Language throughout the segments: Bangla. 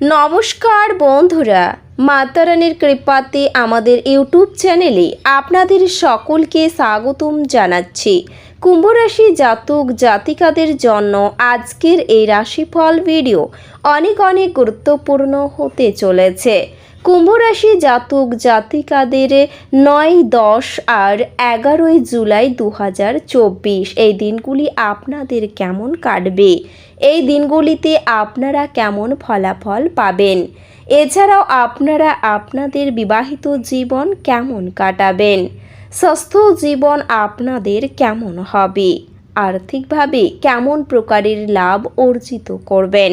নমস্কার বন্ধুরা, মাতারানির কৃপাতে আমাদের ইউটিউব চ্যানেলে আপনাদের সকলকে স্বাগতম জানাচ্ছি। কুম্ভরাশি জাতক জাতিকাদের জন্য আজকের এই রাশিফল ভিডিও অনেক অনেক গুরুত্বপূর্ণ হতে চলেছে। কুম্ভরাশি জাতক জাতিকাদের নয়, দশ আর এগারোই জুলাই দু হাজার চব্বিশ। এই দিনগুলি আপনাদের কেমন কাটবে? এই দিনগুলিতে আপনারা কেমন ফলাফল পাবেন? এছাড়াও আপনারা আপনাদের বিবাহিত জীবন কেমন কাটাবেন? স্বাস্থ্য জীবন আপনাদের কেমন হবে? আর্থিকভাবে কেমন প্রকারের লাভ অর্জিত করবেন?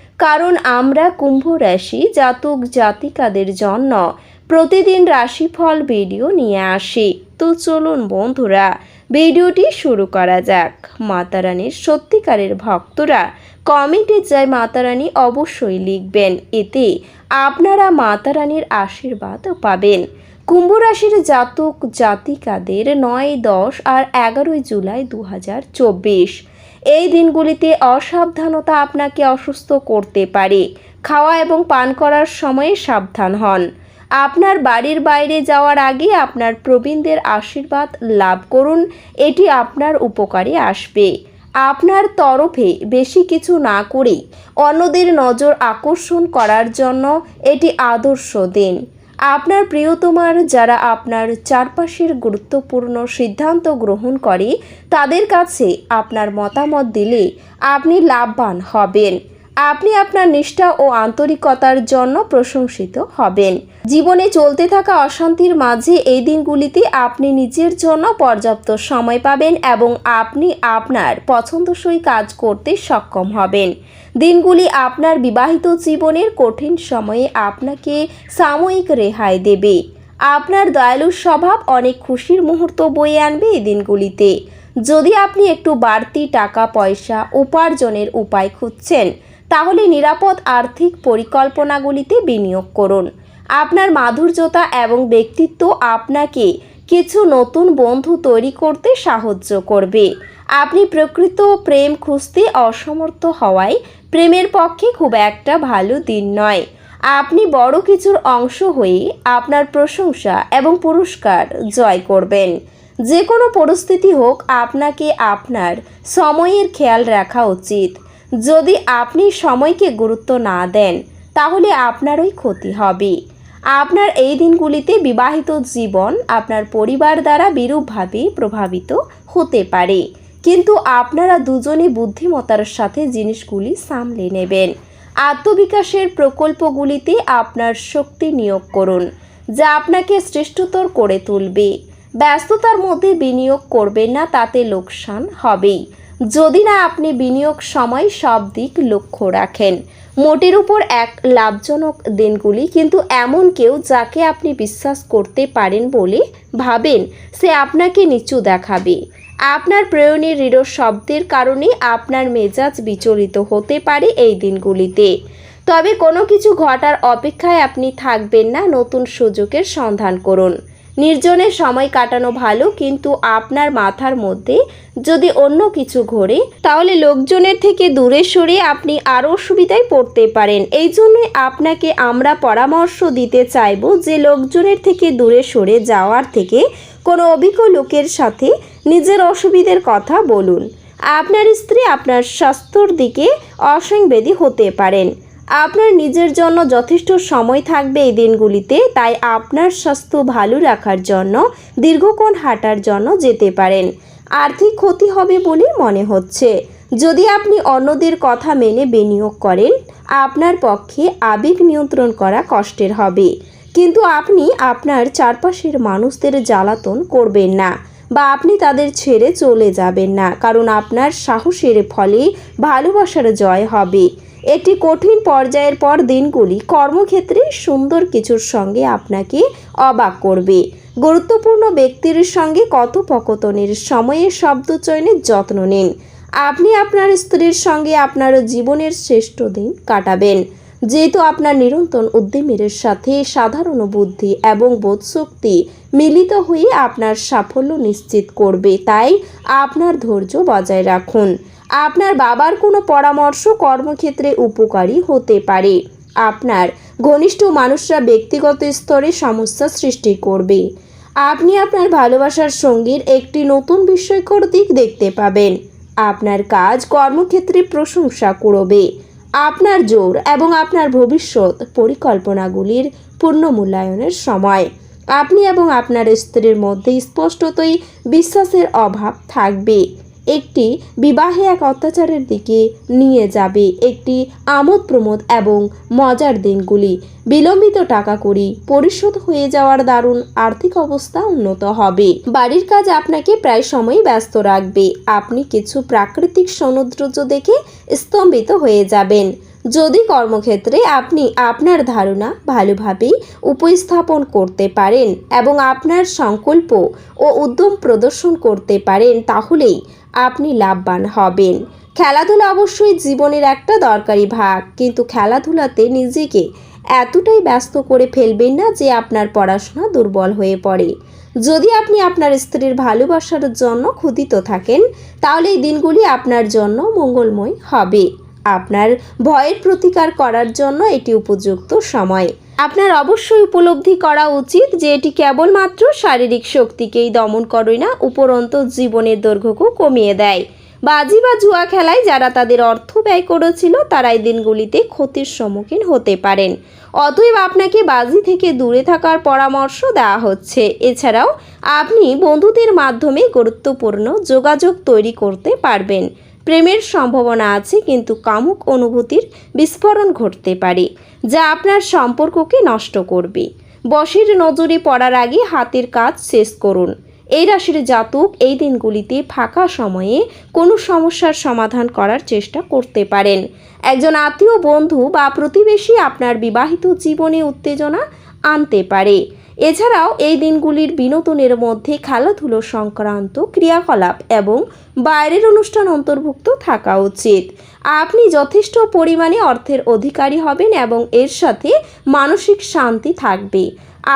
কারণ আমরা কুম্ভ রাশি জাতক জাতিকাদের জন্য প্রতিদিন রাশিফল ভিডিও নিয়ে আসি। তো চলুন বন্ধুরা, ভিডিওটি শুরু করা যাক। মাতারানির সত্যিকারের ভক্তরা কমেন্টে জয় মাতারানী অবশ্যই লিখবেন। এতে আপনারা মাতারানীর আশীর্বাদ পাবেন। কুম্ভ রাশির জাতক জাতিকাদের নয় দশ আর এগারোই জুলাই দু হাজার চব্বিশ। এই দিনগুলিতে অসাবধানতা আপনাকে অসুস্থ করতে পারে। খাওয়া এবং পান করার সময়ে সাবধান হন। আপনার বাড়ির বাইরে যাওয়ার আগে আপনার প্রবীণদের আশীর্বাদ লাভ করুন, এটি আপনার উপকারে আসবে। আপনার তরফে বেশি কিছু না করে অন্যদের নজর আকর্ষণ করার জন্য এটি আদর্শ দিন। আপনার প্রিয়তমার যারা আপনার চারপাশের গুরুত্বপূর্ণ সিদ্ধান্ত গ্রহণ করে, তাদের কাছে আপনার মতামত দিলে আপনি লাভবান হবেন। আপনি আপনার নিষ্ঠা ও আন্তরিকতার জন্য প্রশংসিত হবেন। জীবনে চলতে থাকা অশান্তির মাঝে এই দিনগুলিতে আপনি নিজের জন্য পর্যাপ্ত সময় পাবেন এবং আপনি আপনার পছন্দসই কাজ করতে সক্ষম হবেন। দিনগুলি আপনার বিবাহিত জীবনের কঠিন সময়ে আপনাকে সাময়িক রেহাই দেবে। আপনার দয়ালু স্বভাব অনেক খুশির মুহূর্ত বয়ে আনবে এই দিনগুলিতে। যদি আপনি একটু বাড়তি টাকা পয়সা উপার্জনের উপায় খুঁজছেন তাহলে নিরাপদ আর্থিক পরিকল্পনাগুলিতে বিনিয়োগ করুন। আপনার মাধুর্যতা এবং ব্যক্তিত্ব আপনাকে কিছু নতুন বন্ধু তৈরি করতে সাহায্য করবে। আপনি প্রকৃত প্রেম খুঁজতে অসমর্থ হওয়ায় প্রেমের পক্ষে খুব একটা ভালো দিন নয়। আপনি বড় কিছুর অংশ হয়ে আপনার প্রশংসা এবং পুরস্কার জয় করবেন। যে কোনো পরিস্থিতি হোক, আপনাকে আপনার সময়ের খেয়াল রাখা উচিত। যদি আপনি সময়কে গুরুত্ব না দেন, তাহলে আপনারই ক্ষতি হবে। আপনার এই দিনগুলিতে বিবাহিত জীবন আপনার পরিবার দ্বারা বিরূপভাবে প্রভাবিত হতে পারে। কিন্তু আপনারা দুজনে বুদ্ধিমত্তার সাথে জিনিসগুলি সামলে নেবেন। আত্মবিকাশের প্রকল্পগুলিতে আপনার শক্তি নিয়োগ করুন, যা আপনাকে শ্রেষ্ঠতর করে তুলবে। ব্যস্ততার মধ্যে বিনিয়োগ করবেন না, তাতে লোকসান হবেই। যদি না আপনি বিনিয়োগ সময় সব দিক লক্ষ্য রাখেন। মোটের উপর এক লাভজনক দিনগুলি কিন্তু এমন কেউ যাকে আপনি বিশ্বাস করতে পারেন বলে ভাবেন, সে আপনাকে নিচু দেখাবে। আপনার প্রয়োজনীয় দৃঢ় শব্দের কারণে আপনার মেজাজ বিচলিত হতে পারে এই দিনগুলিতে। তবে কোনো কিছু ঘটার অপেক্ষায় আপনি থাকবেন না, নতুন সুযোগের সন্ধান করুন। নির্জনে সময় কাটানো ভালো, কিন্তু আপনার মাথার মধ্যে যদি অন্য কিছু ঘোরে, তাহলে লোকজনের থেকে দূরে সরে আপনি আরও অসুবিধায় পড়তে পারেন। এই জন্যই আপনাকে আমরা পরামর্শ দিতে চাইব যে লোকজনের থেকে দূরে সরে যাওয়ার থেকে কোনো অভিজ্ঞ লোকের সাথে নিজের অসুবিধের কথা বলুন। আপনার স্ত্রী আপনার স্বাস্থ্যর দিকে অসংবেদী হতে পারেন। আপনার নিজের জন্য যথেষ্ট সময় থাকবে এই দিনগুলিতে, তাই আপনার স্বাস্থ্য ভালো রাখার জন্য, দীর্ঘক্ষণ হাঁটার জন্য যেতে পারেন। আর্থিক ক্ষতি হবে বলে মনে হচ্ছে। যদি আপনি অন্যদের কথা মেনে বিনিয়োগ করেন, আপনার পক্ষে আবেগ নিয়ন্ত্রণ করা কষ্টের হবে। কিন্তু আপনি আপনার চারপাশের মানুষদের জ্বালাতন করবেন না বা আপনি তাদের ছেড়ে চলে যাবেন না, কারণ আপনার সাহসের ফলে ভালোবাসার জয় হবে। একটি কঠিন পর্যায়ের পর দিনগুলি কর্মক্ষেত্রে সুন্দর কিছুর সঙ্গে আপনাকে অবাক করবে। গুরুত্বপূর্ণ ব্যক্তির সঙ্গে কথোপকথনের সময়ে শব্দ চয়নের যত্ন নিন। আপনি আপনার স্ত্রীর সঙ্গে আপনার জীবনের শ্রেষ্ঠ দিন কাটাবেন। যেহেতু আপনার নিরন্তর উদ্যমের সাথে সাধারণ বুদ্ধি এবং বোধশক্তি মিলিত হয়ে আপনার সাফল্য নিশ্চিত করবে, তাই আপনার ধৈর্য বজায় রাখুন। আপনার বাবার কোনো পরামর্শ কর্মক্ষেত্রে উপকারী হতে পারে। আপনার ঘনিষ্ঠ মানুষরা ব্যক্তিগত স্তরে সমস্যা সৃষ্টি করবে। আপনি আপনার ভালোবাসার সঙ্গীর একটি নতুন বিস্ময়কর দিক দেখতে পাবেন। আপনার কাজ কর্মক্ষেত্রে প্রশংসা করবে আপনার জোর এবং আপনার ভবিষ্যৎ পরিকল্পনাগুলির পূর্ণ মূল্যায়নের সময়। আপনি এবং আপনার স্ত্রীর মধ্যে স্পষ্টতই বিশ্বাসের অভাব থাকবে। একটি বিবাহে এক অত্যাচারের দিকে নিয়ে যাবে। একটি আমোদ প্রমোদ এবং মজার দিনগুলি। বিলম্বিত টাকা করি, পরিশোধ হয়ে যাওয়ার দারুণ আর্থিক অবস্থা উন্নত হবে। বাড়ির কাজ আপনাকে প্রায় সময় ব্যস্ত রাখবে। আপনি কিছু প্রাকৃতিক সৌন্দর্য দেখে স্তম্ভিত হয়ে যাবেন। যদি কর্মক্ষেত্রে আপনি আপনার ধারণা ভালোভাবে উপস্থাপন করতে পারেন এবং আপনার সংকল্প ও উদ্যম প্রদর্শন করতে পারেন, তাহলেই আপনি লাভবান হবেন। খেলাধুলা অবশ্যই জীবনের একটা দরকারি ভাগ, কিন্তু খেলাধুলাতে নিজেকে এতটাই ব্যস্ত করে ফেলবেন না যে আপনার পড়াশোনা দুর্বল হয়ে পড়ে। যদি আপনি আপনার স্ত্রীর ভালোবাসার জন্য ক্ষুদিত থাকেন, তাহলে এই দিনগুলি আপনার জন্য মঙ্গলময় হবে। আপনার ভয়ের প্রতিকার করার জন্য এটি উপযুক্ত সময়। আপনার অবশ্যই উপলব্ধি করা উচিত যে এটি কেবলমাত্র শারীরিক শক্তিকেই দমন করে না, উপরন্ত জীবনের দৈর্ঘ্যকেও কমিয়ে দেয়। বাজি বা জুয়া খেলায় যারা তাদের অর্থ ব্যয় করেছিল তারা এই দিনগুলিতে ক্ষতির সম্মুখীন হতে পারেন। অতএব আপনাকে বাজি থেকে দূরে থাকার পরামর্শ দেওয়া হচ্ছে। এছাড়াও, আপনি বন্ধুদের মাধ্যমে গুরুত্বপূর্ণ যোগাযোগ তৈরি করতে পারবেন। প্রেমের সম্ভাবনা আছে, কিন্তু কামুক অনুভূতির বিস্ফোরণ ঘটতে পারে, যা আপনার সম্পর্ককে নষ্ট করবে। বসের নজরে পড়ার আগে হাতের কাজ শেষ করুন। এই রাশির জাতক এই দিনগুলিতে ফাঁকা সময়ে কোনো সমস্যার সমাধান করার চেষ্টা করতে পারেন। একজন আত্মীয় বন্ধু বা প্রতিবেশী আপনার বিবাহিত জীবনে উত্তেজনা আনতে পারে। এছাড়াও এই দিনগুলির বিনোদনের মধ্যে খেলাধুলো সংক্রান্ত ক্রিয়াকলাপ এবং বাইরের অনুষ্ঠান অন্তর্ভুক্ত থাকা উচিত। আপনি যথেষ্ট পরিমাণে অর্থের অধিকারী হবেন এবং এর সাথে মানসিক শান্তি থাকবে।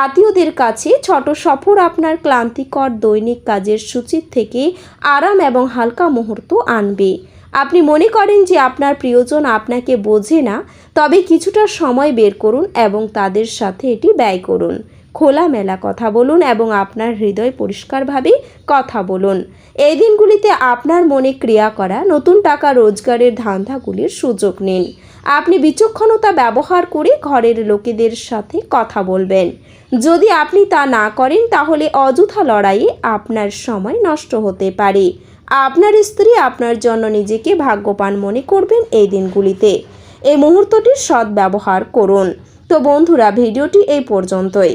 আত্মীয়দের কাছে ছোট সফর আপনার ক্লান্তিকর দৈনিক কাজের সূচির থেকে আরাম এবং হালকা মুহূর্ত আনবে। আপনি মনে করেন যে আপনার প্রিয়জন আপনাকে বোঝে না, তবে কিছুটা সময় বের করুন এবং তাদের সাথে এটি ব্যয় করুন। খোলামেলা কথা বলুন এবং আপনার হৃদয় পরিষ্কারভাবে কথা বলুন। এই দিনগুলিতে আপনার মনে ক্রিয়া করা, নতুন টাকা রোজগারের ধান্দাগুলির সুযোগ নিন। আপনি বিচক্ষণতা ব্যবহার করে ঘরের লোকেদের সাথে কথা বলবেন। যদি আপনি তা না করেন, তাহলে অযথা লড়াইয়ে আপনার সময় নষ্ট হতে পারে। আপনার স্ত্রী আপনার জন্য নিজেকে ভাগ্যবান মনে করবেন এই দিনগুলিতে। এই মুহূর্তটির সদ্ব্যবহার করুন। তো বন্ধুরা, ভিডিওটি এই পর্যন্তই।